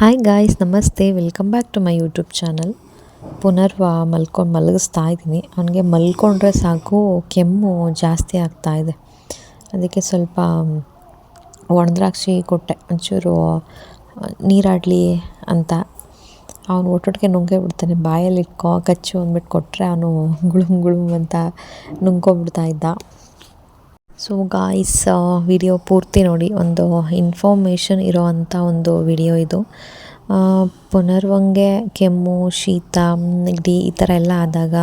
Hi guys ನಮಸ್ತೆ. Welcome back to my YouTube channel Punarva ಮಲ್ಕೊಂಡು ಮಲಗಿಸ್ತಾ ಇದ್ದೀನಿ. ಅವನಿಗೆ ಮಲ್ಕೊಂಡ್ರೆ ಸಾಕು, ಕೆಮ್ಮು ಜಾಸ್ತಿ ಆಗ್ತಾ ಇದೆ. ಅದಕ್ಕೆ ಸ್ವಲ್ಪ ಒಣದ್ರಾಕ್ಷಿ ಕೊಟ್ಟೆ. ಒಂಚೂರು ನೀರಾಡಲಿ ಅಂತ. ಅವನು ಒಟ್ಟೊಟ್ಟಿಗೆ ನುಂಗೇ ಬಿಡ್ತಾನೆ ಬಾಯಲ್ಲಿ ಇಟ್ಕೊ ಕಚ್ಚು ಅಂದ್ಬಿಟ್ಟು ಕೊಟ್ಟರೆ ಅವನು ಗುಳುಮ್ ಗುಳುಮ್ ಅಂತ ನುಂಗ್ಕೊಬಿಡ್ತಾ ಇದ್ದ. ಸೊ ಗಾಯ್ಸ್ ವಿಡಿಯೋ ಪೂರ್ತಿ ನೋಡಿ. ಒಂದು ಇನ್ಫಾರ್ಮೇಷನ್ ಇರೋ ಅಂಥ ಒಂದು ವಿಡಿಯೋ ಇದು. ಪುನರ್ವಂಗೆ, ಕೆಮ್ಮು, ಶೀತ, ನೆಗಡಿ ಈ ಥರ ಎಲ್ಲ ಆದಾಗ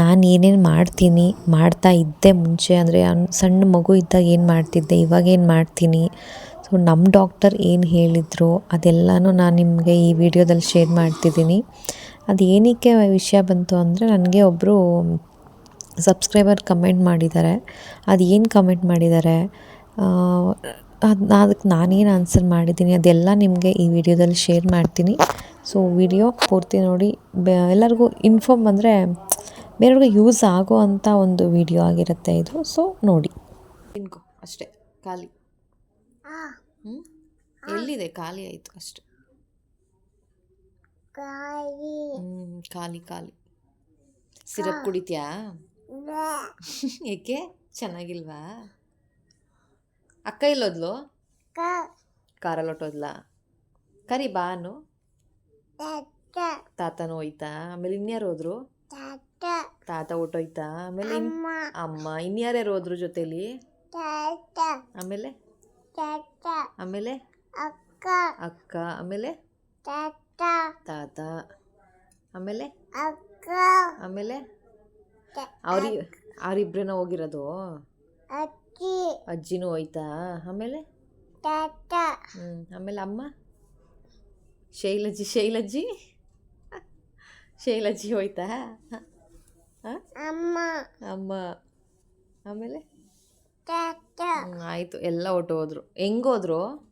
ನಾನು ಏನೇನು ಮಾಡ್ತೀನಿ, ಮಾಡ್ತಾ ಇದ್ದೆ ಮುಂಚೆ. ಅಂದರೆ ಸಣ್ಣ ಮಗು ಇದ್ದಾಗ ಏನು ಮಾಡ್ತಿದ್ದೆ, ಇವಾಗ ಏನು ಮಾಡ್ತೀನಿ? ಸೊ ನಮ್ಮ ಡಾಕ್ಟರ್ ಏನು ಹೇಳಿದರು, ಅದೆಲ್ಲನೂ ನಾನು ನಿಮಗೆ ಈ ವಿಡಿಯೋದಲ್ಲಿ ಶೇರ್ ಮಾಡ್ತಿದ್ದೀನಿ. ಅದು ಏನಕ್ಕೆ ವಿಷಯ ಬಂತು ಅಂದರೆ, ನನಗೆ ಒಬ್ಬರು ಸಬ್ಸ್ಕ್ರೈಬರ್ ಕಮೆಂಟ್ ಮಾಡಿದ್ದಾರೆ. ಅದು ಏನು ಕಮೆಂಟ್ ಮಾಡಿದ್ದಾರೆ? ಅದು ಅದಕ್ಕೆ ನಾನೇನು ಆನ್ಸರ್ ಮಾಡಿದ್ದೀನಿ? ಅದೆಲ್ಲ ನಿಮಗೆ ಈ ವಿಡಿಯೋದಲ್ಲಿ ಶೇರ್ ಮಾಡ್ತೀನಿ. ಸೊ ವಿಡಿಯೋ ಪೂರ್ತಿ ನೋಡಿ. ಬೆ ಎಲ್ಲರಿಗೂ ಇನ್ಫಾರ್ಮ್ ಅಂದರೆ ಬೇರೆಯವ್ರಿಗೆ ಯೂಸ್ ಆಗೋ ಅಂಥ ಒಂದು ವಿಡಿಯೋ ಆಗಿರುತ್ತೆ ಇದು. ಸೊ ನೋಡಿ. ತಿನ್ಕೊ ಅಷ್ಟೇ ಖಾಲಿ. ಹ್ಞೂ ಎಲ್ಲಿದೆ? ಖಾಲಿ ಆಯಿತು ಅಷ್ಟೆ. ಖಾಲಿ ಖಾಲಿ. ಸಿರಪ್ ಕುಡಿತೀಯಾ? ಏಕೆ ಚೆನ್ನಾಗಿಲ್ವಾ? ಅಕ್ಕ ಇಲ್ಲೋದ್ಲು ಕಾರಲ್ಲಿ ಹೊಟ್ಟೋದ್ಲಾ ಕರಿ ಬಾನು ತಾತನೂ ಹೋಯ್ತಾ? ಆಮೇಲೆ ಇನ್ಯಾರು ಹೋದ್ರು? ತಾತ. ಹೊಟ್ಟೋಯ್ತಾ ಆಮೇಲೆ ಅಮ್ಮ. ಇನ್ಯಾರ್ಯಾರು ಹೋದ್ರು ಜೊತೆಲಿ? ಆಮೇಲೆ? ಆಮೇಲೆ? ಅಕ್ಕ. ಆಮೇಲೆ? ತಾತ. ಆಮೇಲೆ? ಆಮೇಲೆ? ಅವ್ರಿ ಅವ್ರಿಬ್ರೇನ ಹೋಗಿರೋದು? ಅಜ್ಜಿನೂ ಹೋಯ್ತಾ? ಆಮೇಲೆ? ಹ್ಞೂ ಆಮೇಲೆ ಅಮ್ಮ? ಶೈಲಜ್ಜಿ ಶೈಲಜ್ಜಿ ಶೈಲಜ್ಜಿ ಹೋಯ್ತಾ? ಅಮ್ಮ. ಅಮ್ಮ. ಆಮೇಲೆ? ಹ್ಮ್, ಆಯ್ತು ಎಲ್ಲ ಹೊಟ್ಟೋದ್ರು ಹೆಂಗೋದ್ರು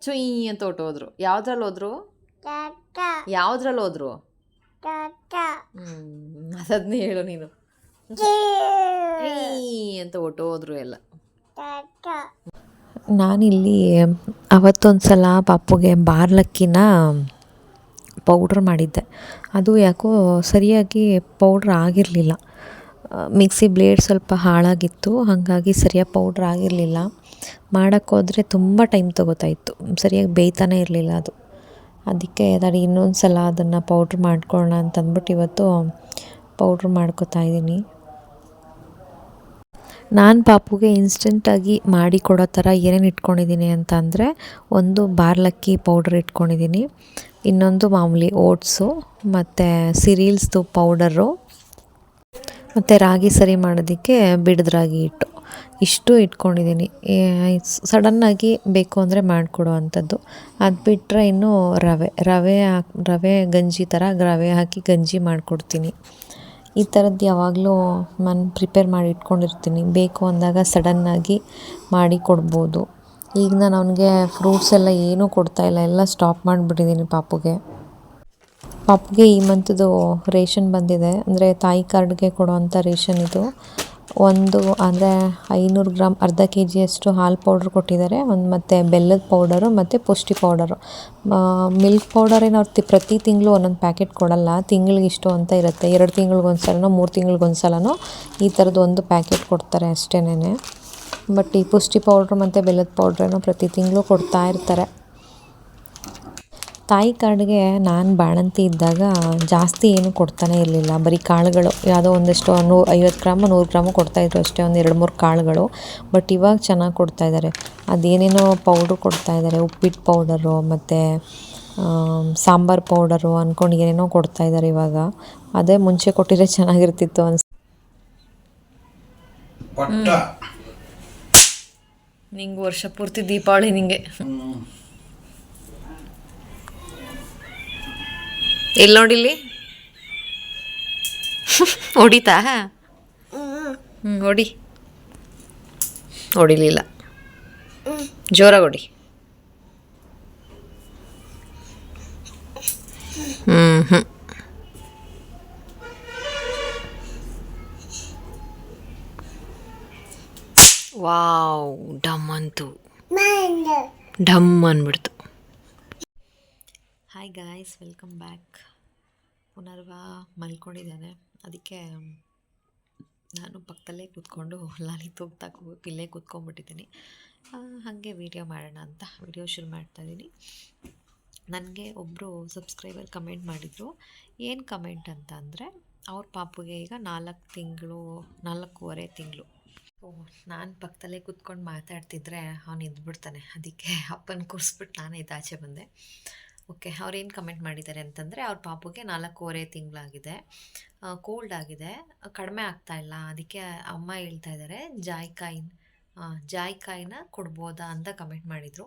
ಚುಯ್ ಅಂತ ಹೊಟ್ಟೋದ್ರು ಯಾವ್ದ್ರಲ್ಲಿ ಹೋದ್ರು? ಯಾವ್ದ್ರಲ್ಲಿ ಹೋದ್ರು? ಅದನ್ನೇ ಹೇಳು ನೀನು. ಅಂತ ಒಟ್ಟು ಹೋದ್ರು ಎಲ್ಲ ನಾನಿಲ್ಲಿ ಅವತ್ತೊಂದು ಸಲ ಪಾಪುಗೆ ಬಾರ್ಲಕ್ಕಿನ ಪೌಡ್ರ್ ಮಾಡಿದ್ದೆ. ಅದು ಯಾಕೋ ಸರಿಯಾಗಿ ಪೌಡ್ರ್ ಆಗಿರಲಿಲ್ಲ. ಮಿಕ್ಸಿ ಬ್ಲೇಡ್ ಸ್ವಲ್ಪ ಹಾಳಾಗಿತ್ತು ಹಾಗಾಗಿ ಸರಿಯಾಗಿ ಪೌಡ್ರ್ ಆಗಿರಲಿಲ್ಲ. ಮಾಡೋಕ್ಕೋದ್ರೆ ತುಂಬ ಟೈಮ್ ತೊಗೋತಾ ಇತ್ತು. ಸರಿಯಾಗಿ ಬೇಯ್ತಾನೇ ಇರಲಿಲ್ಲ ಅದು. ಅದಕ್ಕೆ ತಡಿ ಇನ್ನೊಂದು ಸಲ ಅದನ್ನು ಪೌಡ್ರ್ ಮಾಡ್ಕೊಳ್ಳೋಣ ಅಂತ ಅಂದ್ಬಿಟ್ಟು ಇವತ್ತು ಪೌಡ್ರ್ ಮಾಡ್ಕೊತಾ ಇದ್ದೀನಿ. ನಾನು ಪಾಪುಗೆ ಇನ್ಸ್ಟೆಂಟಾಗಿ ಮಾಡಿ ಕೊಡೋ ಥರ ಏನೇನು ಇಟ್ಕೊಂಡಿದ್ದೀನಿ ಅಂತ ಅಂದರೆ ಒಂದು ಬಾರ್ಲಕ್ಕಿ ಪೌಡ್ರ್ ಇಟ್ಕೊಂಡಿದ್ದೀನಿ. ಇನ್ನೊಂದು ಮಾಮೂಲಿ ಓಟ್ಸು ಮತ್ತು ಸಿರೀಲ್ಸ್ದು ಪೌಡರು ಮತ್ತು ರಾಗಿ ಸರಿ ಮಾಡೋದಕ್ಕೆ ಬಿಡದ್ರಾಗಿ ಹಿಟ್ಟು. ಇಷ್ಟು ಇಟ್ಕೊಂಡಿದ್ದೀನಿ. ಸಡನ್ನಾಗಿ ಬೇಕು ಅಂದರೆ ಮಾಡಿಕೊಡೋ ಅಂಥದ್ದು. ಅದು ಬಿಟ್ಟರೆ ಇನ್ನು ರವೆ ರವೆ ಹಾಕಿ, ರವೆ ಗಂಜಿ ಥರ ರವೆ ಹಾಕಿ ಗಂಜಿ ಮಾಡಿಕೊಡ್ತೀನಿ. ಈ ಥರದ್ದು ಯಾವಾಗಲೂ ನಾನು ಪ್ರಿಪೇರ್ ಮಾಡಿ ಇಟ್ಕೊಂಡಿರ್ತೀನಿ. ಬೇಕು ಅಂದಾಗ ಸಡನ್ನಾಗಿ ಮಾಡಿ ಕೊಡ್ಬೋದು. ಈಗ ನಾನು ಅವನಿಗೆ ಫ್ರೂಟ್ಸ್ ಎಲ್ಲ ಏನೂ ಕೊಡ್ತಾಯಿಲ್ಲ ಎಲ್ಲ ಸ್ಟಾಪ್ ಮಾಡಿಬಿಟ್ಟಿದ್ದೀನಿ ಪಾಪುಗೆ. ಪಾಪುಗೆ ಈ ಮಂತದ್ದು ರೇಷನ್ ಬಂದಿದೆ. ಅಂದರೆ ತಾಯಿ ಕಾರ್ಡ್ಗೆ ಕೊಡುವಂಥ ರೇಷನ್ ಇದು. ಒಂದು ಅಂದರೆ ಐನೂರು ಗ್ರಾಮ್ ಅರ್ಧ ಕೆ ಜಿಯಷ್ಟು ಹಾಲು ಪೌಡ್ರ್ ಕೊಟ್ಟಿದ್ದಾರೆ. ಒಂದು ಮತ್ತು ಬೆಲ್ಲದ ಪೌಡರು ಮತ್ತು ಪುಷ್ಟಿ ಪೌಡರು. ಮಿಲ್ಕ್ ಪೌಡರ್ ಏನು ಅವ್ರು ಪ್ರತಿ ತಿಂಗಳು ಒಂದೊಂದು ಪ್ಯಾಕೆಟ್ ಕೊಡಲ್ಲ. ತಿಂಗಳಿಗೆ ಇಷ್ಟು ಅಂತ ಇರುತ್ತೆ. ಎರಡು ತಿಂಗ್ಳಿಗೊಂದು ಸಲನೋ ಮೂರು ತಿಂಗ್ಳಿಗೊಂದು ಸಲನೋ ಈ ಥರದ್ದು ಒಂದು ಪ್ಯಾಕೆಟ್ ಕೊಡ್ತಾರೆ ಅಷ್ಟೇನೆ ಬಟ್ ಈ ಪುಷ್ಟಿ ಪೌಡ್ರ್ ಮತ್ತು ಬೆಲ್ಲದ ಪೌಡ್ರೇನೋ ಪ್ರತಿ ತಿಂಗಳು ಕೊಡ್ತಾ ಇರ್ತಾರೆ. ತಾಯಿ ಕಾಡಿಗೆ ನಾನು ಬಾಣಂತಿ ಇದ್ದಾಗ ಜಾಸ್ತಿ ಏನು ಕೊಡ್ತಾನೆ ಇರಲಿಲ್ಲ. ಬರೀ ಕಾಳುಗಳು ಯಾವುದೋ ಒಂದಿಷ್ಟು ನೂ ಐವತ್ತು ಗ್ರಾಮು ನೂರು ಗ್ರಾಮು ಕೊಡ್ತಾಯಿದ್ರು ಅಷ್ಟೇ ಒಂದು ಎರಡು ಮೂರು ಕಾಳುಗಳು. ಬಟ್ ಇವಾಗ ಚೆನ್ನಾಗಿ ಕೊಡ್ತಾಯಿದ್ದಾರೆ ಅದೇನೇನೋ ಪೌಡ್ರು ಕೊಡ್ತಾಯಿದ್ದಾರೆ ಉಪ್ಪಿಟ್ಟು ಪೌಡರು ಮತ್ತು ಸಾಂಬಾರು ಪೌಡರು ಅಂದ್ಕೊಂಡು ಏನೇನೋ ಕೊಡ್ತಾಯಿದ್ದಾರೆ ಇವಾಗ. ಅದೇ ಮುಂಚೆ ಕೊಟ್ಟಿದ್ರೆ ಚೆನ್ನಾಗಿರ್ತಿತ್ತು ಅನ್ಸ್ ನಿಂಗೆ ವರ್ಷ ಪೂರ್ತಿ ದೀಪಾವಳಿ ನಿಂಗೆ. ಎಲ್ಲಿ ನೋಡಿಲ್ಲಿ? ಹೊಡಿತಾ? ಹ್ಞೂ ಹೊಡಿ. ಹೊಡಿಲಿಲ್ಲ ಜೋರಾಗಿ ಹೊಡಿ. ಹ್ಞೂ ಹ್ಞೂ ವಾವ್ ಡಮ್ ಅಂತು. ಡಮ್ ಅಂದ್ಬಿಡ್ತು hi guys welcome back Punarva ಮಲ್ಕೊಂಡಿದ್ದಾನೆ. ಅದಕ್ಕೆ ನಾನು ಪಕ್ಕದಲ್ಲೇ ಕೂತ್ಕೊಂಡು ಲಾಲಿ ತೂಗ್ತಾ ಕೂ, ಇಲ್ಲೇ ಕೂತ್ಕೊಂಡ್ಬಿಟ್ಟಿದ್ದೀನಿ. ಹಾಗೆ ವೀಡಿಯೋ ಮಾಡೋಣ ಅಂತ ವೀಡಿಯೋ ಶುರು ಮಾಡ್ತಾಯಿದ್ದೀನಿ ನನಗೆ ಒಬ್ಬರು ಸಬ್ಸ್ಕ್ರೈಬರ್ ಕಮೆಂಟ್ ಮಾಡಿದರು. ಏನು ಕಮೆಂಟ್ ಅಂತ ಅಂದರೆ, ಅವ್ರ ಪಾಪುಗೆ ಈಗ ನಾಲ್ಕು ತಿಂಗಳು, ನಾಲ್ಕೂವರೆ ತಿಂಗಳು. ಓ, ನಾನು ಪಕ್ಕದಲ್ಲೇ ಕೂತ್ಕೊಂಡು ಮಾತಾಡ್ತಿದ್ರೆ ಅವನು ಇದ್ಬಿಡ್ತಾನೆ. ಅದಕ್ಕೆ ಅಪ್ಪನ ಕೂರಿಸ್ಬಿಟ್ಟು ನಾನೇ ಇದಾಚೆ ಬಂದೆ. ಓಕೆ, ಅವ್ರೇನು ಕಮೆಂಟ್ ಮಾಡಿದ್ದಾರೆ ಅಂತಂದರೆ, ಅವ್ರ ಪಾಪುಗೆ ನಾಲ್ಕೂವರೆ ತಿಂಗಳಾಗಿದೆ. ಕೋಲ್ಡ್ ಆಗಿದೆ. ಕಡಿಮೆ ಆಗ್ತಾ ಇಲ್ಲ. ಅದಕ್ಕೆ ಅಮ್ಮ ಹೇಳ್ತಾ ಇದ್ದಾರೆ ಜಾಯ್ಕಾಯಿನ್ ಜಾಯ್ಕಾಯಿನ ಕೊಡ್ಬೋದಾ ಅಂತ ಕಮೆಂಟ್ ಮಾಡಿದರು.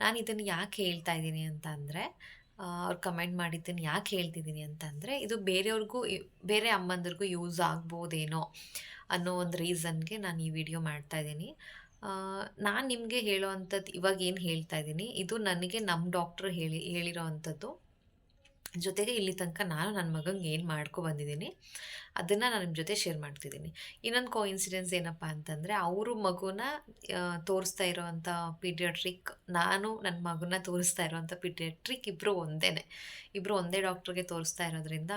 ನಾನು ಇದನ್ನು ಯಾಕೆ ಹೇಳ್ತಾ ಇದ್ದೀನಿ ಅಂತ ಅಂದರೆ ಅವ್ರು ಕಮೆಂಟ್ ಮಾಡಿದ್ದನ್ನು ಯಾಕೆ ಹೇಳ್ತಿದ್ದೀನಿ ಅಂತ ಅಂದರೆ ಇದು ಬೇರೆಯವ್ರಿಗೂ, ಬೇರೆ ಅಮ್ಮಂದ್ರಿಗೂ ಯೂಸ್ ಆಗ್ಬೋದೇನೋ ಅನ್ನೋ ಒಂದು ರೀಸನ್ಗೆ ನಾನು ಈ ವಿಡಿಯೋ ಮಾಡ್ತಾ ಇದ್ದೀನಿ. ನಾನು ನಿಮಗೆ ಹೇಳೋ ಅಂಥದ್ದು ಇವಾಗ ಏನು ಹೇಳ್ತಾ ಇದ್ದೀನಿ. ಇದು ನನಗೆ ನಮ್ಮ ಡಾಕ್ಟ್ರು ಹೇಳಿ, ಹೇಳಿರೋ ಅಂಥದ್ದು. ಜೊತೆಗೆ ಇಲ್ಲಿ ತನಕ ನಾನು ನನ್ನ ಮಗಂಗೆ ಏನು ಮಾಡ್ಕೊ ಬಂದಿದ್ದೀನಿ ಅದನ್ನು ನಾನು ನಿಮ್ಮ ಜೊತೆ ಶೇರ್ ಮಾಡ್ತಿದ್ದೀನಿ. ಇನ್ನೊಂದು ಕೋ ಇನ್ಸಿಡೆನ್ಸ್ ಏನಪ್ಪ ಅಂತಂದರೆ ಅವರು ಮಗುನ ತೋರಿಸ್ತಾ ಇರೋವಂಥ ಪೀಡಿಯಾಟ್ರಿಕ್ ನಾನು ನನ್ನ ಮಗುನ ತೋರಿಸ್ತಾ ಇರೋವಂಥ ಪೀಡಿಯಾಟ್ರಿಕ್ ಇಬ್ಬರು ಒಂದೇ ಇಬ್ಬರು ಒಂದೇ ಡಾಕ್ಟ್ರಿಗೆ ತೋರಿಸ್ತಾ ಇರೋದ್ರಿಂದ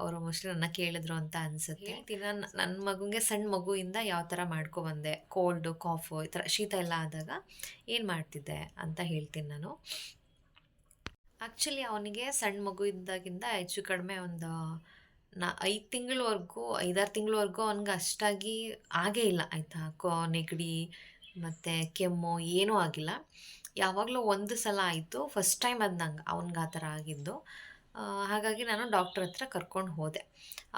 ಅವರು ಮೋಸ್ಟ್ಲಿ ನನ್ನ ಕೇಳಿದ್ರು ಅಂತ ಅನಿಸುತ್ತೆ. ದಿನ ನಾನು ನನ್ನ ಮಗುಗೆ ಸಣ್ಣ ಮಗುವಿಂದ ಯಾವ ಥರ ಮಾಡ್ಕೊ ಬಂದೆ ಕೋಲ್ಡು ಕಾಫು ಈ ಥರ ಶೀತ ಎಲ್ಲ ಆದಾಗ ಏನು ಮಾಡ್ತಿದ್ದೆ ಅಂತ ಹೇಳ್ತೀನಿ ನಾನು. ಆ್ಯಕ್ಚುಲಿ ಅವನಿಗೆ ಸಣ್ಣ ಮಗು ಇದ್ದಾಗಿಂದ ಹೆಚ್ಚು ಕಡಿಮೆ ಒಂದು, ನಾ, ಐದು ತಿಂಗಳವರೆಗೂ, ಐದಾರು ತಿಂಗಳವರೆಗೂ ಅವನಿಗೆ ಅಷ್ಟಾಗಿ ಆಗೇ ಇಲ್ಲ, ಆಯಿತಾ? ಕೋ, ನೆಗಡಿ ಮತ್ತು ಕೆಮ್ಮು ಏನೂ ಆಗಿಲ್ಲ. ಯಾವಾಗಲೂ ಒಂದು ಸಲ ಆಯಿತು ಫಸ್ಟ್ ಟೈಮ್ ಅದು ನಂಗೆ, ಅವ್ನಿಗೆ ಆ ಥರ ಆಗಿದ್ದು. ಹಾಗಾಗಿ ನಾನು ಡಾಕ್ಟ್ರ್ ಹತ್ರ ಕರ್ಕೊಂಡು ಹೋದೆ.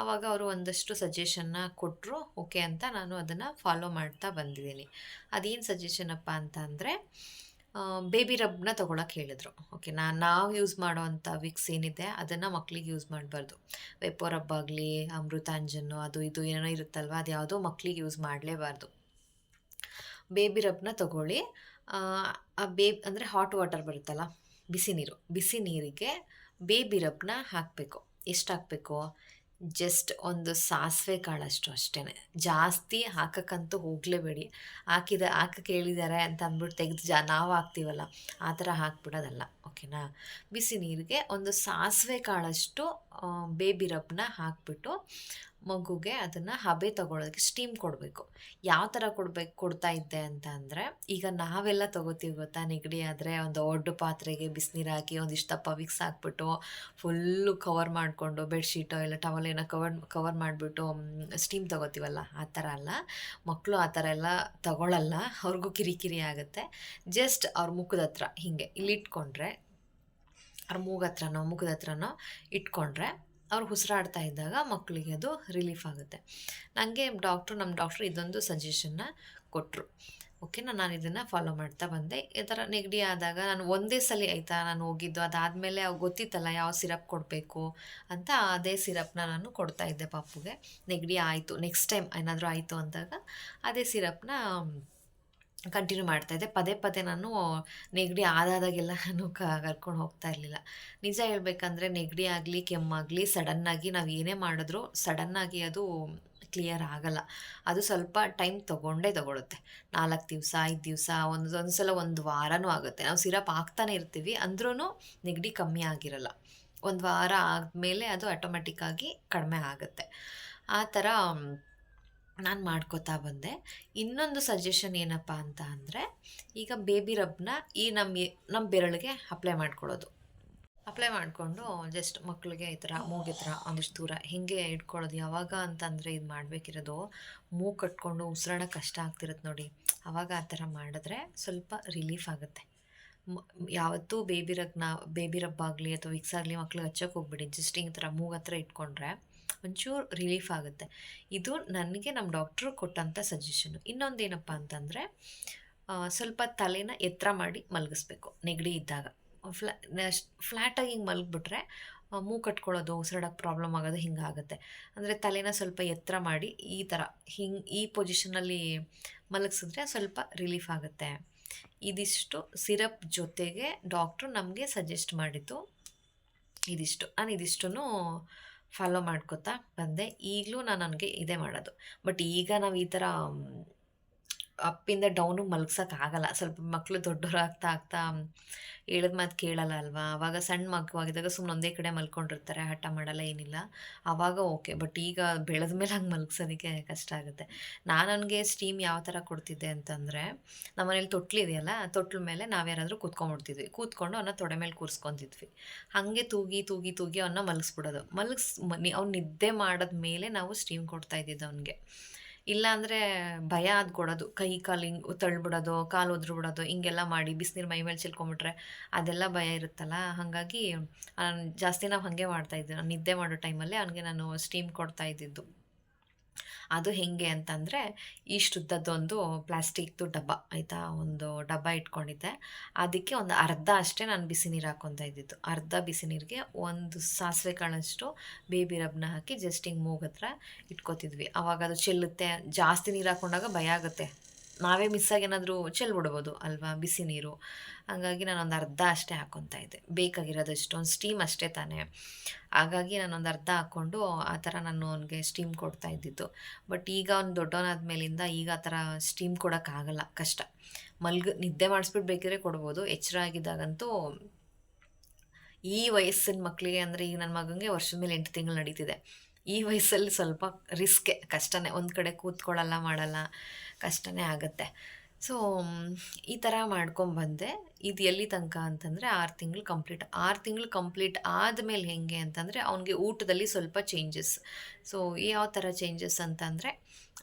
ಆವಾಗ ಅವರು ಒಂದಷ್ಟು ಸಜೆಷನ್ನ ಕೊಟ್ಟರು ಓಕೆ ಅಂತ ನಾನು ಅದನ್ನು ಫಾಲೋ ಮಾಡ್ತಾ ಬಂದಿದ್ದೀನಿ. ಅದೇನು ಸಜೆಷನಪ್ಪ ಅಂತ ಅಂದರೆ ಬೇಬಿ ರಬ್ನ ತೊಗೊಳಕ್ಕೆ ಹೇಳಿದ್ರು. ಓಕೆ ನಾ ನಾವು ಯೂಸ್ ಮಾಡೋವಂಥ ವಿಕ್ಸ್ ಏನಿದೆ ಅದನ್ನು ಮಕ್ಕಳಿಗೆ ಯೂಸ್ ಮಾಡಬಾರ್ದು. ವೆಪೋ ರಬ್ ಆಗಲಿ ಅಮೃತಾಂಜನ್ನು ಅದು ಇದು ಏನೋ ಇರುತ್ತಲ್ವ ಅದು ಯಾವುದೋ ಮಕ್ಕಳಿಗೆ ಯೂಸ್ ಮಾಡಲೇಬಾರ್ದು. ಬೇಬಿ ರಬ್ನ ತಗೊಳ್ಳಿ ಆ, ಆ ಬೇಬ್ ಅಂದರೆ ಹಾಟ್ ವಾಟರ್ ಬರುತ್ತಲ್ಲ ಬಿಸಿ ನೀರು. ಬಿಸಿ ನೀರಿಗೆ ಬೇಬಿ ರಬ್ನ ಹಾಕಬೇಕು. ಎಷ್ಟು ಹಾಕಬೇಕು? ಜಸ್ಟ್ ಒಂದು ಸಾಸಿವೆ ಕಾಳಷ್ಟು ಅಷ್ಟೇ ಜಾಸ್ತಿ ಹಾಕಕ್ಕಂತೂ ಹೋಗಲೇಬೇಡಿ. ಹಾಕಿದ ಹಾಕ ಹೇಳಿದ್ದಾರೆ ಅಂತ ಅಂದ್ಬಿಟ್ಟು ತೆಗೆದು ಜಾ, ನಾವು ಹಾಕ್ತೀವಲ್ಲ, ಆ ಥರ ಹಾಕ್ಬಿಡೋದಲ್ಲ, ಓಕೆನಾ? ಬಿಸಿ ನೀರಿಗೆ ಒಂದು ಸಾಸಿವೆ ಕಾಳಷ್ಟು ಬೇಬಿ ರಬ್ಬನ್ನ ಹಾಕ್ಬಿಟ್ಟು ಮಗುಗೆ ಅದನ್ನು ಹಬೆ ತಗೊಳ್ಳೋದಕ್ಕೆ ಸ್ಟೀಮ್ ಕೊಡಬೇಕು. ಯಾವ ಥರ ಕೊಡ್ಬೇಕು, ಕೊಡ್ತಾ ಇದ್ದೆ ಅಂತ ಅಂದರೆ, ಈಗ ನಾವೆಲ್ಲ ತಗೋತೀವಿ ಗೊತ್ತಾ ನೆಗಡಿ ಆದರೆ ಒಂದು ದೊಡ್ಡ ಪಾತ್ರೆಗೆ ಬಿಸಿನೀರು ಹಾಕಿ ಒಂದಿಷ್ಟು ದಪ್ಪ ವಿಕ್ಸ್ ಹಾಕ್ಬಿಟ್ಟು ಫುಲ್ಲು ಕವರ್ ಮಾಡಿಕೊಂಡು ಬೆಡ್ಶೀಟೋ ಇಲ್ಲ ಟವಲ್ ಏನೋ ಕವರ್ ಕವರ್ ಮಾಡಿಬಿಟ್ಟು ಸ್ಟೀಮ್ ತಗೋತೀವಲ್ಲ ಆ ಥರ ಅಲ್ಲ. ಮಕ್ಕಳು ಆ ಥರ ಎಲ್ಲ ತಗೊಳ್ಳಲ್ಲ ಅವ್ರಿಗೂ ಕಿರಿಕಿರಿ ಆಗುತ್ತೆ. ಜಸ್ಟ್ ಅವ್ರ ಮುಖದ ಹತ್ರ ಹೀಗೆ, ಇಲ್ಲಿ ಇಟ್ಕೊಂಡ್ರೆ, ಅವ್ರ ಮೂಗ ಹತ್ರನೋ, ಮುಖದ ಹತ್ರನೋ ಇಟ್ಕೊಂಡ್ರೆ ಅವ್ರು ಉಸಿರಾಡ್ತಾ ಇದ್ದಾಗ ಮಕ್ಕಳಿಗೆ ಅದು ರಿಲೀಫ್ ಆಗುತ್ತೆ. ನನಗೆ ಡಾಕ್ಟ್ರು ನಮ್ಮ ಡಾಕ್ಟ್ರು ಇದೊಂದು ಸಜೆಷನ್ನ ಕೊಟ್ಟರು ಓಕೆನಾ ನಾನು ಇದನ್ನು ಫಾಲೋ ಮಾಡ್ತಾ ಬಂದೆ. ಈ ಥರ ನೆಗಡಿ ಆದಾಗ ನಾನು ಒಂದೇ ಸಲ ಆಯಿತಾ, ನಾನು ಹೋಗಿದ್ದು, ಅದಾದಮೇಲೆ ಗೊತ್ತಿತ್ತಲ್ಲ ಯಾವ ಸಿರಪ್ ಕೊಡಬೇಕು ಅಂತ ಅದೇ ಸಿರಪ್ನ ನಾನು ಕೊಡ್ತಾ ಇದ್ದೆ ಪಾಪುಗೆ ನೆಗಡಿ ಆಯಿತು ನೆಕ್ಸ್ಟ್ ಟೈಮ್ ಏನಾದರೂ ಆಯಿತು ಅಂದಾಗ ಅದೇ ಸಿರಪ್ನ ಕಂಟಿನ್ಯೂ ಮಾಡ್ತಾಯಿದ್ದೆ ಪದೇ ಪದೇ ನಾನು ನೆಗಡಿ ಆದಾದಾಗೆಲ್ಲ ನಾನು ಕರ್ಕೊಂಡು ಹೋಗ್ತಾ ಇರಲಿಲ್ಲ. ನಿಜ ಹೇಳಬೇಕಂದ್ರೆ ನೆಗಡಿ ಆಗಲಿ, ಕೆಮ್ಮಾಗಲಿ ಸಡನ್ನಾಗಿ ನಾವು ಏನೇ ಮಾಡಿದ್ರೂ ಸಡನ್ನಾಗಿ ಅದು ಕ್ಲಿಯರ್ ಆಗಲ್ಲ. ಅದು ಸ್ವಲ್ಪ ಟೈಮ್ ತೊಗೊಂಡೇ ತೊಗೊಳುತ್ತೆ. ನಾಲ್ಕು ದಿವಸ, ಐದು ದಿವಸ ಒಂದೊಂದು ಒಂದು ಸಲ ಒಂದು ವಾರನೂ ಆಗುತ್ತೆ. ನಾವು ಸಿರಪ್ ಆಗ್ತಾನೆ ಇರ್ತೀವಿ ಅಂದ್ರೂ ನೆಗಡಿ ಕಮ್ಮಿ ಆಗಿರಲ್ಲ. ಒಂದು ವಾರ ಆದಮೇಲೆ ಅದು ಆಟೋಮೆಟಿಕ್ಕಾಗಿ ಕಡಿಮೆ ಆಗುತ್ತೆ. ಆ ಥರ ನಾನು ಮಾಡ್ಕೋತಾ ಬಂದೆ. ಇನ್ನೊಂದು ಸಜೆಷನ್ ಏನಪ್ಪ ಅಂತ ಅಂದರೆ, ಈಗ ಬೇಬಿ ರಬ್ನ ಈ ನಮ್ಮ ನಮ್ಮ ಬೆರಳಿಗೆ ಅಪ್ಲೈ ಮಾಡ್ಕೊಳ್ಳೋದು. ಅಪ್ಲೈ ಮಾಡಿಕೊಂಡು ಜಸ್ಟ್ ಮಕ್ಕಳಿಗೆ ಈ ಥರ ಮೂಗಿ ಥರ ಒಂದಿಷ್ಟು ದೂರ ಹಿಂಗೆ ಇಟ್ಕೊಳ್ಳೋದು. ಯಾವಾಗ ಅಂತಂದರೆ ಇದು ಮಾಡಬೇಕಿರೋದು, ಮೂಗು ಕಟ್ಕೊಂಡು ಉಸಿರಾಡ ಕಷ್ಟ ಆಗ್ತಿರುತ್ತೆ ನೋಡಿ. ಆವಾಗ ಆ ಥರ ಮಾಡಿದ್ರೆ ಸ್ವಲ್ಪ ರಿಲೀಫ್ ಆಗುತ್ತೆ. ಯಾವತ್ತೂ ಬೇಬಿ ರಗ್ನ ಬೇಬಿ ರಬ್ ಆಗಲಿ ಅಥವಾ ವಿಕ್ಸ್ ಆಗಲಿ ಮಕ್ಳಿಗೆ ಹಚ್ಚೋಕೆ ಹೋಗ್ಬಿಡಿ. ಜಸ್ಟ್ ಹಿಂಗೆ ಥರ ಮೂಗು ಹತ್ರ ಇಟ್ಕೊಂಡ್ರೆ ಒಂಚೂರು ರಿಲೀಫ್ ಆಗುತ್ತೆ. ಇದು ನನಗೆ ನಮ್ಮ ಡಾಕ್ಟ್ರು ಕೊಟ್ಟಂಥ ಸಜೆಷನು ಇನ್ನೊಂದೇನಪ್ಪ ಅಂತಂದರೆ ಸ್ವಲ್ಪ ತಲೆನ ಎತ್ತರ ಮಾಡಿ ಮಲಗಿಸ್ಬೇಕು. ನೆಗಡಿ ಇದ್ದಾಗ. ಫ್ಲಾ ಫ್ಲ್ಯಾಟಾಗಿ ಹಿಂಗೆ ಮಲಗಿಬಿಟ್ರೆ ಮೂ ಕಟ್ಕೊಳ್ಳೋದು ಉಸಿರಾಡೋಕ್ಕೆ ಪ್ರಾಬ್ಲಮ್ ಆಗೋದು ಹಿಂಗಾಗುತ್ತೆ ಅಂದರೆ ತಲೆನ ಸ್ವಲ್ಪ ಎತ್ತರ ಮಾಡಿ ಈ ಥರ ಹಿಂಗೆ, ಈ ಪೊಸಿಷನಲ್ಲಿ ಮಲಗಿಸಿದ್ರೆ ಸ್ವಲ್ಪ ರಿಲೀಫ್ ಆಗುತ್ತೆ. ಇದಿಷ್ಟು ಸಿರಪ್ ಜೊತೆಗೆ ಡಾಕ್ಟ್ರು ನಮಗೆ ಸಜೆಸ್ಟ್ ಮಾಡಿದ್ದು ಇದಿಷ್ಟು. ನಾನು ಇದಿಷ್ಟನ್ನು ಫಾಲೋ ಮಾಡ್ಕೋತಾ ಬಂದೆ. ಈಗಲೂ ನಾನು ನನಗೆ ಇದೇ ಮಾಡೋದು. ಬಟ್ ಈಗ ನಾವು ಈ ಥರ ಅಪ್ಪಿಂದ ಡೌನಿಗೆ ಆಗಲ್ಲ ಸ್ವಲ್ಪ ಮಕ್ಕಳು ದೊಡ್ಡವರು ಆಗ್ತಾ ಹೇಳಿದ ಮಾತು ಕೇಳಲ್ಲ ಅಲ್ವಾ? ಆವಾಗ ಸಣ್ಣ ಮಗುವಾಗಿದ್ದಾಗ ಸುಮ್ಮನೆ ಒಂದೇ ಕಡೆ ಮಲ್ಕೊಂಡಿರ್ತಾರೆ. ಹಠ ಮಾಡಲ್ಲ, ಏನಿಲ್ಲ. ಆವಾಗ ಓಕೆ. ಬಟ್ ಈಗ ಬೆಳೆದ ಮೇಲೆ ಹಂಗೆ ಮಲಗ್ಸೋದಕ್ಕೆ ಕಷ್ಟ ಆಗುತ್ತೆ. ನಾನು ಅವನಿಗೆ ಸ್ಟೀಮ್ ಯಾವ ಥರ ಕೊಡ್ತಿದ್ದೆ ಅಂತಂದರೆ, ನಮ್ಮನೇಲಿ ತೊಟ್ಲಿದೆಯಲ್ಲ ತೊಟ್ಲ ಮೇಲೆ ನಾವ್ಯಾರಾದರೂ ಕೂತ್ಕೊಂಡ್ಬಿಡ್ತಿದ್ವಿ ಕೂತ್ಕೊಂಡು ಅವನ್ನ ತೊಡೆ ಮೇಲೆ ಕೂರಿಸ್ಕೊತಿದ್ವಿ. ಹಾಗೆ ತೂಗಿ ತೂಗಿ ತೂಗಿ ಅವನ್ನ ಮಲಗಿಸ್ಬಿಡೋದು. ಮಲಗಿಸ್ ಅವ್ನು ನಿದ್ದೆ ಮಾಡಿದ ಮೇಲೆ ನಾವು ಸ್ಟೀಮ್ ಕೊಡ್ತಾ ಇದ್ದಿದ್ದು ಅವನಿಗೆ. ಇಲ್ಲಾಂದರೆ ಭಯ ಅದು ಕೊಡೋದು ಕೈ ಕಾಲು ಹಿಂಗೆ ತಳ್ಳಿಬಿಡೋದು ಕಾಲು ಉದ್ರು ಬಿಡೋದು ಹಿಂಗೆಲ್ಲ ಮಾಡಿ ಬಿಸಿನೀರು ಮೈ ಮೇಲೆ ಚೆಲ್ಕೊಂಬಿಟ್ರೆ ಅದೆಲ್ಲ ಭಯ ಇರುತ್ತಲ್ಲ? ಹಾಗಾಗಿ ಜಾಸ್ತಿ ನಾವು ಹಾಗೆ ಮಾಡ್ತಾಯಿದ್ದೆ ನಾನು ನಿದ್ದೆ ಮಾಡೋ ಟೈಮಲ್ಲಿ ಅವನಿಗೆ ನಾನು ಸ್ಟೀಮ್ ಕೊಡ್ತಾ ಇದ್ದಿದ್ದು. ಅದು ಹೇಗೆ ಅಂತಂದರೆ, ಇಷ್ಟುದ್ದದ್ದೊಂದು ಪ್ಲಾಸ್ಟಿಕ್ದು ಡಬ್ಬ, ಆಯಿತಾ? ಒಂದು ಡಬ್ಬ ಇಟ್ಕೊಂಡಿದ್ದೆ. ಅದಕ್ಕೆ ಒಂದು ಅರ್ಧ ಅಷ್ಟೇ ನಾನು ಬಿಸಿ ನೀರು ಹಾಕ್ಕೊತಾ ಇದ್ದಿದ್ದು. ಅರ್ಧ ಬಿಸಿ ನೀರಿಗೆ ಒಂದು ಸಾಸಿವೆ ಕಾಳಷ್ಟು ಬೇಬಿ ರಬ್ನ ಹಾಕಿ ಜಸ್ಟ್ ಹಿಂಗೆ ಮೂಗತ್ರ ಇಟ್ಕೊತಿದ್ವಿ. ಅವಾಗ ಅದು ಚೆಲ್ಲುತ್ತೆ. ಜಾಸ್ತಿ ನೀರು ಹಾಕೊಂಡಾಗ ಭಯ ಆಗುತ್ತೆ. ನಾವೇ ಮಿಸ್ಸಾಗಿ ಏನಾದರೂ ಚೆಲ್ಬಿಡ್ಬೋದು ಅಲ್ವಾ? ಬಿಸಿ ನೀರು. ಹಾಗಾಗಿ ನಾನೊಂದು ಅರ್ಧ ಅಷ್ಟೇ ಹಾಕ್ಕೊತಾ ಇದ್ದೆ. ಬೇಕಾಗಿರೋದಷ್ಟು ಒಂದು ಸ್ಟೀಮ್ ಅಷ್ಟೇ ತಾನೇ. ಹಾಗಾಗಿ ನಾನೊಂದು ಅರ್ಧ ಹಾಕ್ಕೊಂಡು ಆ ಥರ ನಾನು ಅವನಿಗೆ ಸ್ಟೀಮ್ ಕೊಡ್ತಾ ಇದ್ದಿದ್ದು. ಬಟ್ ಈಗ ಅವ್ನು ದೊಡ್ಡವನಾದ ಮೇಲಿಂದ ಈಗ ಆ ಥರ ಸ್ಟೀಮ್ ಕೊಡೋಕ್ಕಾಗಲ್ಲ ಕಷ್ಟ. ಮಲ್ಗ, ನಿದ್ದೆ ಮಾಡಿಸ್ಬಿಟ್ಟು ಬೇಕಿದ್ರೆ ಕೊಡ್ಬೋದು. ಎಚ್ಚರ ಆಗಿದ್ದಾಗಂತೂ ಈ ವಯಸ್ಸಿನ ಮಕ್ಕಳಿಗೆ ಅಂದರೆ ಈಗ ನನ್ನ ಮಗನಿಗೆ ವರ್ಷದ ಮೇಲೆ ಎಂಟು ತಿಂಗಳು ನಡೀತಿದೆ. ಈ ವಯಸ್ಸಲ್ಲಿ ಸ್ವಲ್ಪ ರಿಸ್ಕೆ ಕಷ್ಟನೇ. ಒಂದು ಕಡೆ ಕೂತ್ಕೊಳ್ಳಲ್ಲ, ಮಾಡಲ್ಲ. ಕಷ್ಟನೇ ಆಗುತ್ತೆ. ಸೊ ಈ ಥರ ಮಾಡ್ಕೊಂಬಂದೆ ಇದು ಎಲ್ಲಿ ತನಕ ಅಂತಂದರೆ ಆರು ತಿಂಗಳು ಕಂಪ್ಲೀಟ್, ಆರು ತಿಂಗಳು ಕಂಪ್ಲೀಟ್ ಆದಮೇಲೆ ಹೇಗೆ ಅಂತಂದರೆ ಅವನಿಗೆ ಊಟದಲ್ಲಿ ಸ್ವಲ್ಪ ಚೇಂಜಸ್ ಸೊ ಯಾವ ಥರ ಚೇಂಜಸ್ ಅಂತಂದರೆ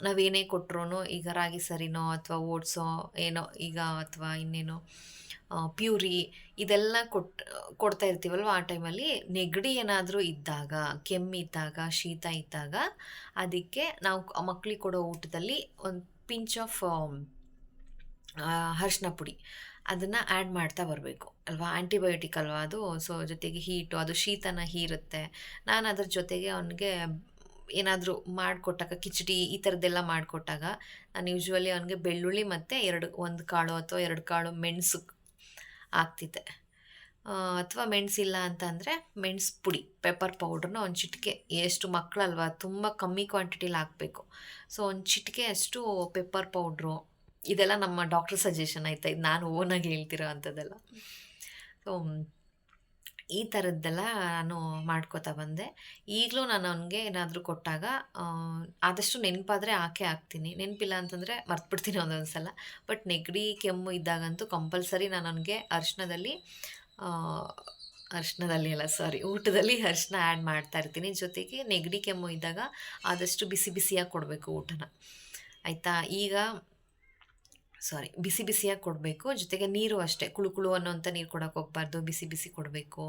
ನಾವೇನೇ ಕೊಟ್ರೂ ಈಗ ರಾಗಿ ಸರಿನೋ ಅಥವಾ ಓಟ್ಸೋ ಏನೋ ಈಗ ಅಥವಾ ಇನ್ನೇನೋ ಪ್ಯೂರಿ ಇದೆಲ್ಲ ಕೊಟ್, ಕೊಡ್ತಾ ಇರ್ತೀವಲ್ವ ಆ ಟೈಮಲ್ಲಿ ನೆಗಡಿ ಏನಾದರೂ ಇದ್ದಾಗ ಕೆಮ್ಮಿದ್ದಾಗ ಶೀತ ಇದ್ದಾಗ ಅದಕ್ಕೆ ನಾವು ಮಕ್ಕಳಿಗೆ ಕೊಡೋ ಊಟದಲ್ಲಿ ಒಂದು ಪಿಂಚ್ ಆಫ್ ಅರಿಶಿನ ಪುಡಿ. ಅದನ್ನು ಆ್ಯಡ್ ಮಾಡ್ತಾ ಬರಬೇಕು, ಅಲ್ವಾ? ಆ್ಯಂಟಿಬಯೋಟಿಕ್ ಅಲ್ವಾ ಅದು? ಸೊ ಜೊತೆಗೆ ಹೀಟು ಅದು ಶೀತನ ಹೀರುತ್ತೆ. ನಾನು ಅದ್ರ ಜೊತೆಗೆ ಅವನಿಗೆ ಏನಾದರೂ ಮಾಡಿಕೊಟ್ಟಾಗ, ಕಿಚಡಿ ಈ ಥರದ್ದೆಲ್ಲ ಮಾಡಿಕೊಟ್ಟಾಗ, ನಾನು ಯೂಶ್ವಲಿ ಅವನಿಗೆ ಬೆಳ್ಳುಳ್ಳಿ ಮತ್ತು ಎರಡು, ಒಂದು ಕಾಳು ಅಥವಾ ಎರಡು ಕಾಳು ಮೆಣಸು ಆಗ್ತಿದೆ ಅಥವಾ ಮೆಣಸಿಲ್ಲ ಅಂತಂದರೆ ಮೆಣಸು ಪುಡಿ ಪೆಪ್ಪರ್ ಪೌಡ್ರನ್ನ ಒಂದು ಚಿಟಿಕೆ. ಎಷ್ಟು ಮಕ್ಕಳಲ್ವ ತುಂಬ ಕಮ್ಮಿ ಕ್ವಾಂಟಿಟಿಲಿ ಹಾಕಬೇಕು. ಸೊ ಒಂದು ಚಿಟಿಕೆ ಅಷ್ಟು ಪೆಪ್ಪರ್ ಪೌಡ್ರು ಇದೆಲ್ಲ ನಮ್ಮ ಡಾಕ್ಟ್ರ್ ಸಜೆಷನ್ ಆಯ್ತಾ? ಇದು ನಾನು ಓನಾಗಿ ಹೇಳ್ತಿರೋ ಅಂಥದ್ದೆಲ್ಲ. ಸೊ ಈ ಥರದ್ದೆಲ್ಲ ನಾನು ಮಾಡ್ಕೋತಾ ಬಂದೆ. ಈಗಲೂ ನಾನು ಅವನಿಗೆ ಏನಾದರೂ ಕೊಟ್ಟಾಗ ಆದಷ್ಟು ನೆನಪಾದರೆ ಹಾಕೇ ಹಾಕ್ತೀನಿ. ನೆನಪಿಲ್ಲ ಅಂತಂದರೆ ಮರ್ತ್ಬಿಡ್ತೀನಿ ಒಂದೊಂದು ಸಲ ಬಟ್ ನೆಗಡಿ, ಕೆಮ್ಮು ಇದ್ದಾಗಂತೂ ಕಂಪಲ್ಸರಿ ನಾನು ಅವನಿಗೆ ಅರಿಶಿನದಲ್ಲಿ ಅರಿಶಿನದಲ್ಲಿ ಅಲ್ಲ ಸಾರಿ ಊಟದಲ್ಲಿ ಅರ್ಶಿನ ಆ್ಯಡ್ ಮಾಡ್ತಾ ಇರ್ತೀನಿ. ಜೊತೆಗೆ ನೆಗಡಿ ಕೆಮ್ಮು ಇದ್ದಾಗ ಆದಷ್ಟು ಬಿಸಿ ಬಿಸಿಯಾಗಿ ಕೊಡಬೇಕು ಊಟನ. ಆಯಿತಾ? ಈಗ ಸಾರಿ, ಬಿಸಿ ಬಿಸಿಯಾಗಿ ಕೊಡಬೇಕು. ಜೊತೆಗೆ ನೀರು ಅಷ್ಟೇ ಕುಳು ಕುಳು ಅನ್ನೋಂಥ ನೀರು ಕೊಡೋಕೆ ಹೋಗ್ಬಾರ್ದು. ಬಿಸಿ ಬಿಸಿ ಕೊಡಬೇಕು.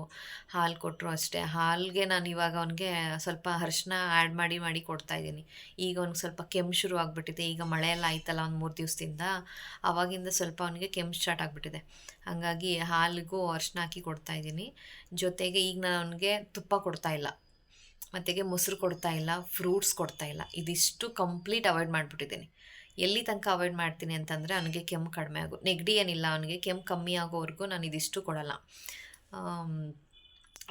ಹಾಲು ಕೊಟ್ಟರು ಅಷ್ಟೇ. ಹಾಲಿಗೆ ನಾನು ಇವಾಗ ಅವನಿಗೆ ಸ್ವಲ್ಪ ಅರಿಶಿನ ಆ್ಯಡ್ ಮಾಡಿ ಮಾಡಿ ಕೊಡ್ತಾ ಇದ್ದೀನಿ. ಈಗ ಅವ್ನಿಗೆ ಸ್ವಲ್ಪ ಕೆಮ್ಮು ಶುರು ಆಗಿಬಿಟ್ಟಿದೆ. ಈಗ ಮಳೆ ಎಲ್ಲ ಆಯ್ತಲ್ಲ ಒಂದು ಮೂರು ದಿವಸದಿಂದ. ಅವಾಗಿಂದ ಸ್ವಲ್ಪ ಅವನಿಗೆ ಕೆಮ್ಮು ಸ್ಟಾರ್ಟ್ ಆಗಿಬಿಟ್ಟಿದೆ. ಹಾಗಾಗಿ ಹಾಲಿಗೂ ಅರಿಶಿನ ಹಾಕಿ ಕೊಡ್ತಾ ಇದ್ದೀನಿ. ಜೊತೆಗೆ ಈಗ ನಾನು ಅವನಿಗೆ ತುಪ್ಪ ಕೊಡ್ತಾ ಇಲ್ಲ. ಮತ್ತೆಗೆ ಮೊಸರು ಕೊಡ್ತಾ ಇಲ್ಲ. ಫ್ರೂಟ್ಸ್ ಕೊಡ್ತಾ ಇಲ್ಲ. ಇದಿಷ್ಟು ಕಂಪ್ಲೀಟ್ ಅವಾಯ್ಡ್ ಮಾಡಿಬಿಟ್ಟಿದ್ದೀನಿ. ಎಲ್ಲಿ ತನಕ ಅವಾಯ್ಡ್ ಮಾಡ್ತೀನಿ ಅಂತಂದರೆ ಅವನಿಗೆ ಕೆಮ್ಮು ಕಡಿಮೆ ಆಗು ನೆಗಡಿ ಏನಿಲ್ಲ, ಅವನಿಗೆ ಕೆಮ್ಮು ಕಮ್ಮಿ ಆಗೋವರೆಗೂ ನಾನು ಇದಿಷ್ಟು ಕೊಡಲ್ಲ.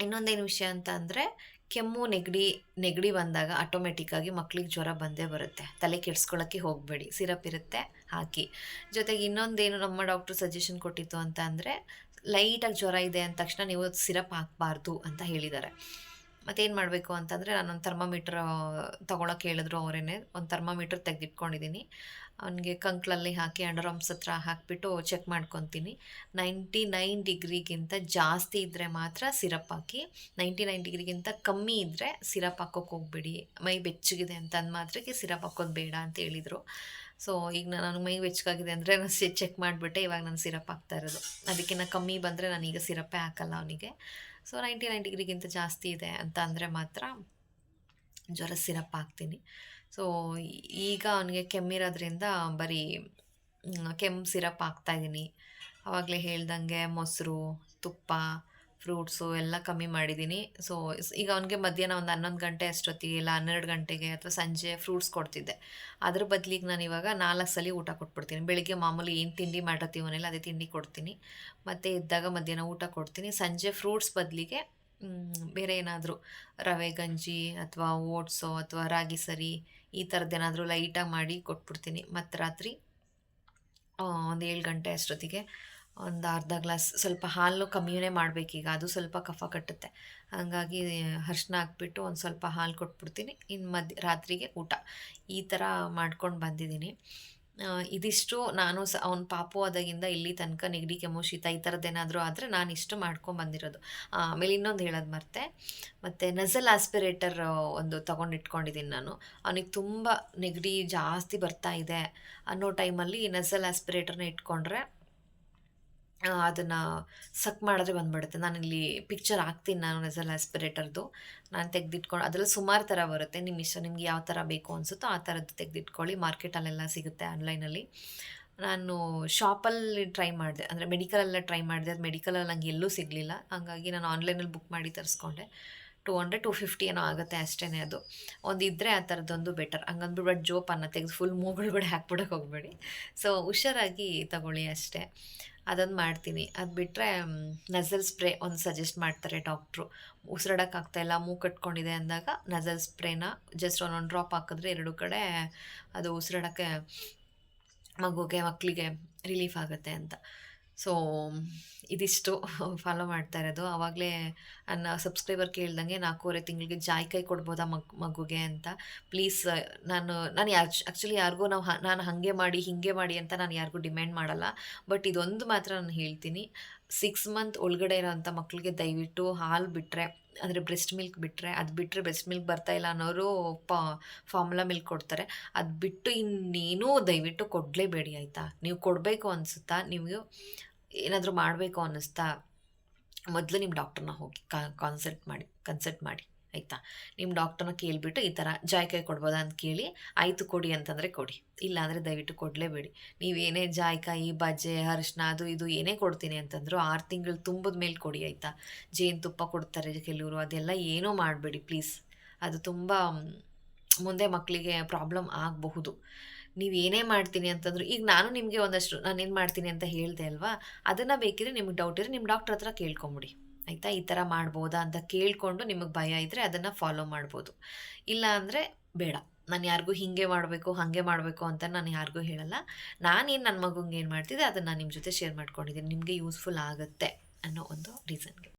ಇನ್ನೊಂದೇನು ವಿಷಯ ಅಂತ ಅಂದರೆ ಕೆಮ್ಮು ನೆಗಡಿ ನೆಗಡಿ ಬಂದಾಗ ಆಟೋಮೆಟಿಕ್ಕಾಗಿ ಮಕ್ಳಿಗೆ ಜ್ವರ ಬಂದೇ ಬರುತ್ತೆ. ತಲೆ ಕೆಡ್ಸ್ಕೊಳ್ಳೋಕ್ಕೆ ಹೋಗಬೇಡಿ ಸಿರಪ್ ಇರುತ್ತೆ, ಹಾಕಿ. ಜೊತೆಗೆ ಇನ್ನೊಂದೇನು ನಮ್ಮ ಡಾಕ್ಟ್ರು ಸಜೆಷನ್ ಕೊಟ್ಟಿತ್ತು ಅಂತ ಅಂದರೆ ಲೈಟಾಗಿ ಜ್ವರ ಇದೆ ಅಂದ ತಕ್ಷಣ ನೀವು ಸಿರಪ್ ಹಾಕಬಾರ್ದು ಅಂತ ಹೇಳಿದ್ದಾರೆ. ಮತ್ತೇನು ಮಾಡಬೇಕು ಅಂತಂದರೆ ನಾನೊಂದು ಥರ್ಮಾಮೀಟ್ರ್ ತೊಗೊಳಕ್ಕೆ ಹೇಳಿದ್ರು ಅವರೇನೆ. ಒಂದು ಥರ್ಮಾಮೀಟರ್ ತೆಗೆದಿಟ್ಕೊಂಡಿದ್ದೀನಿ ಅವನಿಗೆ ಕಂಕ್ಲಲ್ಲಿ ಹಾಕಿ, ಅಂಡರ್ ಆರ್ಮ್ಸ್ ಹತ್ರ ಹಾಕಿಬಿಟ್ಟು ಚೆಕ್ ಮಾಡ್ಕೊತೀನಿ. ನೈಂಟಿ ನೈನ್ ಡಿಗ್ರಿಗಿಂತ ಜಾಸ್ತಿ ಇದ್ದರೆ ಮಾತ್ರ ಸಿರಪ್ ಹಾಕಿ, ನೈಂಟಿ ನೈನ್ ಡಿಗ್ರಿಗಿಂತ ಕಮ್ಮಿ ಇದ್ದರೆ ಸಿರಪ್ ಹಾಕೋಕೆ ಹೋಗ್ಬೇಡಿ. ಮೈ ಬೆಚ್ಚಗಿದೆ ಅಂತ ಅಂದ ಮಾತ್ರಕ್ಕೆ ಸಿರಪ್ ಹಾಕೋದು ಬೇಡ ಅಂತ ಹೇಳಿದರು. ಸೊ ಈಗ ನಾನು ಮೈ ಬೆಚ್ಚಗಾಗಿದೆ ಅಂದರೆ ನಾನು ಚೆಕ್ ಮಾಡಿಬಿಟ್ಟೆ, ಇವಾಗ ನಾನು ಸಿರಪ್ ಹಾಕ್ತಾ ಇರೋದು. ಅದಕ್ಕಿಂತ ಕಮ್ಮಿ ಬಂದರೆ ನಾನೀಗ ಸಿರಪ್ಪೇ ಹಾಕಲ್ಲ ಅವನಿಗೆ. ಸೊ ನೈಂಟಿ ನೈನ್ ಡಿಗ್ರಿಗಿಂತ ಜಾಸ್ತಿ ಇದೆ ಅಂತ ಅಂದರೆ ಮಾತ್ರ ಜ್ವರ ಸಿರಪ್ ಹಾಕ್ತೀನಿ. ಸೊ ಈಗ ಅವನಿಗೆ ಕೆಮ್ಮಿರೋದ್ರಿಂದ ಬರೀ, ಕೆಮ್ಮು ಸಿರಪ್ ಹಾಕ್ತಾಯಿದ್ದೀನಿ ಆವಾಗಲೇ ಹೇಳ್ದಂಗೆ ಮೊಸರು, ತುಪ್ಪ ಫ್ರೂಟ್ಸು ಎಲ್ಲ ಕಮ್ಮಿ ಮಾಡಿದ್ದೀನಿ. ಸೊ, ಈಗ ಅವನಿಗೆ ಮಧ್ಯಾಹ್ನ ಒಂದು ಹನ್ನೊಂದು ಗಂಟೆ ಅಷ್ಟೊತ್ತಿಗೆ ಇಲ್ಲ ಹನ್ನೆರಡು ಗಂಟೆಗೆ ಅಥವಾ ಸಂಜೆ ಫ್ರೂಟ್ಸ್ ಕೊಡ್ತಿದ್ದೆ. ಅದ್ರ ಬದಲಿಗೆ ನಾನು ಇವಾಗ ನಾಲ್ಕು ಸಲ ಊಟ ಕೊಟ್ಬಿಡ್ತೀನಿ. ಬೆಳಿಗ್ಗೆ ಮಾಮೂಲಿ ಏನು ತಿಂಡಿ ಮಾಡಿರ್ತೀವಿ ಮನೇಲಿ ಅದೇ ತಿಂಡಿ ಕೊಡ್ತೀನಿ. ಮತ್ತು ಇದ್ದಾಗ ಮಧ್ಯಾಹ್ನ ಊಟ ಕೊಡ್ತೀನಿ. ಸಂಜೆ ಫ್ರೂಟ್ಸ್ ಬದಲಿಗೆ ಬೇರೆ ಏನಾದರೂ ರವೆ, ಗಂಜಿ ಅಥವಾ ಓಟ್ಸು ಅಥವಾ ರಾಗಿ ಸರಿ ಈ ಥರದ್ದೇನಾದರೂ ಲೈಟಾಗಿ ಮಾಡಿ ಕೊಟ್ಬಿಡ್ತೀನಿ. ಮತ್ತು ರಾತ್ರಿ ಒಂದು ಏಳು ಗಂಟೆ ಅಷ್ಟೊತ್ತಿಗೆ ಒಂದು ಅರ್ಧ ಗ್ಲಾಸ್ ಸ್ವಲ್ಪ ಹಾಲು ಕಮ್ಮಿನೇ ಮಾಡಬೇಕೀಗ, ಅದು ಸ್ವಲ್ಪ ಕಫ ಕಟ್ಟುತ್ತೆ. ಹಾಗಾಗಿ ಅರ್ಶಿನ ಹಾಕ್ಬಿಟ್ಟು ಒಂದು ಸ್ವಲ್ಪ ಹಾಲು ಕೊಟ್ಬಿಡ್ತೀನಿ. ಇನ್ನು ಮಧ್ಯ, ರಾತ್ರಿಗೆ ಊಟ. ಈ ಥರ ಮಾಡ್ಕೊಂಡು ಬಂದಿದ್ದೀನಿ. ಇದಿಷ್ಟು ನಾನು ಸ, ಅವ್ನ ಪಾಪು ಆದಾಗಿಂದ ಇಲ್ಲಿ ತನಕ ನೆಗಡಿ, ಕೆಮ್ಮು, ಶೀತ ಈ ಥರದ್ದೇನಾದರೂ ಆದರೆ ನಾನು ಇಷ್ಟು ಮಾಡ್ಕೊಂಡು ಬಂದಿರೋದು. ಆಮೇಲೆ ಇನ್ನೊಂದು ಹೇಳೋದು ಮರ್ತೆ. ಮತ್ತು ನಜಲ್ ಆಸ್ಪಿರೇಟರ್ ಒಂದು ತೊಗೊಂಡು ಇಟ್ಕೊಂಡಿದ್ದೀನಿ ನಾನು. ಅವನಿಗೆ ತುಂಬ ನೆಗಡಿ ಜಾಸ್ತಿ ಬರ್ತಾ ಇದೆ ಅನ್ನೋ ಟೈಮಲ್ಲಿ ನಜಲ್ ಆಸ್ಪಿರೇಟರ್ನ ಇಟ್ಕೊಂಡ್ರೆ ಅದನ್ನು ಸಕ್ ಮಾಡಿದ್ರೆ ಬಂದ್ಬಿಡುತ್ತೆ. ನಾನಿಲ್ಲಿ ಪಿಕ್ಚರ್ ಹಾಕ್ತೀನಿ ನಾನು ನೆಸಲ್ ಆಸ್ಪಿರೇಟರ್ದು ನಾನು ತೆಗೆದಿಟ್ಕೊಂಡು, ಅದರಲ್ಲಿ ಸುಮಾರು ಥರ ಬರುತ್ತೆ. ನಿಮ್ಮ ಇಷ್ಟ, ನಿಮ್ಗೆ ಯಾವ ಥರ ಬೇಕು ಅನಿಸುತ್ತೋ ಆ ಥರದ್ದು ತೆಗೆದಿಟ್ಕೊಳ್ಳಿ. ಮಾರ್ಕೆಟಲ್ಲೆಲ್ಲ ಸಿಗುತ್ತೆ ಆನ್ಲೈನಲ್ಲಿ ನಾನು ಶಾಪಲ್ಲಿ ಟ್ರೈ ಮಾಡಿದೆ. ಅಂದರೆ ಮೆಡಿಕಲೆಲ್ಲ ಟ್ರೈ ಮಾಡಿದೆ. ಅದು ಮೆಡಿಕಲಲ್ಲಿ ನಂಗೆ ಎಲ್ಲೂ ಸಿಗಲಿಲ್ಲ. ಹಾಗಾಗಿ ನಾನು ಆನ್ಲೈನಲ್ಲಿ ಬುಕ್ ಮಾಡಿ ತರಿಸ್ಕೊಂಡೆ. ಟೂ ಹಂಡ್ರೆಡ್ ಟು ಫಿಫ್ಟಿ ಏನೋ ಆಗುತ್ತೆ ಅಷ್ಟೇ ಅದು. ಒಂದು ಇದ್ದರೆ ಆ ಥರದ್ದೊಂದು ಬೆಟರ್ ಹಂಗಂದ್ಬಿಟ್ಟು ಜೋಪನ್ನು ತೆಗೆದು ಫುಲ್ ಮೂಗುಳುಗಡೆ ಹಾಕ್ಬಿಡಕ್ಕೆ ಹೋಗಬೇಡಿ. ಸೊ ಹುಷಾರಾಗಿ ತಗೊಳ್ಳಿ ಅಷ್ಟೇ. ಅದೊಂದು ಮಾಡ್ತೀನಿ. ಅದು ಬಿಟ್ಟರೆ ನಜಲ್ ಸ್ಪ್ರೇ ಒಂದು ಸಜೆಸ್ಟ್ ಮಾಡ್ತಾರೆ ಡಾಕ್ಟ್ರು. ಇಲ್ಲ, ಮೂಗು ಕಟ್ಕೊಂಡಿದೆ ಅಂದಾಗ ನಜಲ್ ಸ್ಪ್ರೇನ ಜಸ್ಟ್ ಒಂದೊಂದು ಡ್ರಾಪ್ ಹಾಕಿದ್ರೆ ಎರಡು ಕಡೆ ಅದು ಉಸಿರಾಡೋಕ್ಕೆ ಮಗುಗೆ ಮಕ್ಕಳಿಗೆ ರಿಲೀಫ್ ಆಗುತ್ತೆ ಅಂತ. ಸೊ ಇದಿಷ್ಟು ಫಾಲೋ ಮಾಡ್ತಾ ಇರೋದು. ಆವಾಗಲೇ ನನ್ನ ಸಬ್ಸ್ಕ್ರೈಬರ್ ಕೇಳ್ದಂಗೆ ನಾಲ್ಕೂವರೆ ತಿಂಗಳಿಗೆ ಜಾಯ್ಕಾಯಿ ಕೊಡ್ಬೋದಾ ಮಗ್, ಮಗುಗೆ ಅಂತ. ಪ್ಲೀಸ್ ನಾನು ನಾನು ಯಾರು ಆ್ಯಕ್ಚುಲಿ ಯಾರಿಗೂ ನಾವು ನಾನು ಹಾಗೆ ಮಾಡಿ, ಹೀಗೆ ಮಾಡಿ ಅಂತ ನಾನು ಯಾರಿಗೂ ಡಿಮ್ಯಾಂಡ್ ಮಾಡಲ್ಲ. ಬಟ್ ಇದೊಂದು ಮಾತ್ರ ನಾನು ಹೇಳ್ತೀನಿ. ಸಿಕ್ಸ್ ಮಂತ್ ಒಳಗಡೆ ಇರೋವಂಥ ಮಕ್ಕಳಿಗೆ ದಯವಿಟ್ಟು ಹಾಲು ಬಿಟ್ಟರೆ ಅಂದರೆ ಬ್ರೆಸ್ಟ್ ಮಿಲ್ಕ್ ಬಿಟ್ಟರೆ ಅದು ಬಿಟ್ಟರೆ ಬ್ರೆಸ್ಟ್ ಮಿಲ್ಕ್ ಬರ್ತಾ ಇಲ್ಲ ಅನ್ನೋರು ಪಾ ಫಾರ್ಮುಲಾ ಮಿಲ್ಕ್ ಕೊಡ್ತಾರೆ. ಅದು ಬಿಟ್ಟು ಇನ್ನೇನೂ ದಯವಿಟ್ಟು ಕೊಡಲೇಬೇಡಿ ಆಯಿತಾ? ನೀವು ಕೊಡಬೇಕು ಅನಿಸುತ್ತಾ? ನೀವು ಏನಾದರೂ ಮಾಡಬೇಕು ಅನ್ನಿಸ್ತಾ ಮೊದಲು ನಿಮ್ಮ ಡಾಕ್ಟ್ರನ್ನ ಹೋಗಿ ಕಾನ್ಸಲ್ಟ್ ಮಾಡಿ ಕನ್ಸಲ್ಟ್ ಮಾಡಿ, ಆಯಿತಾ? ನಿಮ್ಮ ಡಾಕ್ಟ್ರನ್ನ ಕೇಳಿಬಿಟ್ಟು ಈ ಥರ ಜಾಯ್ಕಾಯಿ ಕೊಡ್ಬೋದಾ ಅಂತ ಕೇಳಿ, ಆಯಿತು ಕೊಡಿ ಅಂತಂದರೆ ಕೊಡಿ. ಇಲ್ಲಾಂದರೆ ದಯವಿಟ್ಟು ಕೊಡಲೇಬೇಡಿ. ನೀವೇನೇ ಜಾಯ್ಕಾಯಿ, ಬಜ್ಜೆ ಅರಿಶಿನ ಅದು ಇದು ಏನೇ ಕೊಡ್ತೀನಿ ಅಂತಂದ್ರು ಆರು ತಿಂಗಳು ತುಂಬಿದ ಮೇಲೆ ಕೊಡಿ, ಆಯಿತಾ? ಜೇನುತುಪ್ಪ ಕೊಡ್ತಾರೆ ಕೆಲವರು, ಅದೆಲ್ಲ ಏನೂ ಮಾಡಬೇಡಿ, ಪ್ಲೀಸ್. ಅದು ತುಂಬ, ಮುಂದೆ ಮಕ್ಕಳಿಗೆ ಪ್ರಾಬ್ಲಮ್ ಆಗಬಹುದು. ನೀವು ಏನೇ ಮಾಡ್ತೀನಿ ಅಂತಂದ್ರು, ಈಗ ನಾನು ನಿಮಗೆ ಒಂದಷ್ಟು ನಾನು ಏನು ಮಾಡ್ತೀನಿ ಅಂತ ಹೇಳಿದೆ ಅಲ್ವಾ, ಅದನ್ನು ಬೇಕಿದ್ರೆ ನಿಮ್ಗೆ ಡೌಟ್ ಇದ್ರೆ ನಿಮ್ಮ ಡಾಕ್ಟ್ರ್ ಹತ್ರ ಕೇಳ್ಕೊಂಬಿಡಿ. ಆಯಿತಾ? ಈ ಥರ ಮಾಡ್ಬೋದಾ ಅಂತ ಕೇಳಿಕೊಂಡು ನಿಮಗೆ ಭಯ ಇದ್ದರೆ ಅದನ್ನು ಫಾಲೋ ಮಾಡ್ಬೋದು. ಇಲ್ಲ ಅಂದರೆ ಬೇಡ. ನಾನು ಯಾರಿಗೂ ಹೀಗೆ ಮಾಡಬೇಕು, ಹಾಗೆ ಮಾಡಬೇಕು ಅಂತ ನಾನು ಯಾರಿಗೂ ಹೇಳಲ್ಲ. ನಾನೇನು ನನ್ನ ಮಗುಂಗೆ ಏನು ಮಾಡ್ತಿದ್ದೆ ಅದನ್ನು ನಿಮ್ಮ ಜೊತೆ ಶೇರ್ ಮಾಡ್ಕೊಂಡಿದ್ದೀನಿ. ನಿಮಗೆ ಯೂಸ್ಫುಲ್ ಆಗುತ್ತೆ ಅನ್ನೋ ಒಂದು ರೀಸನ್ಗೆ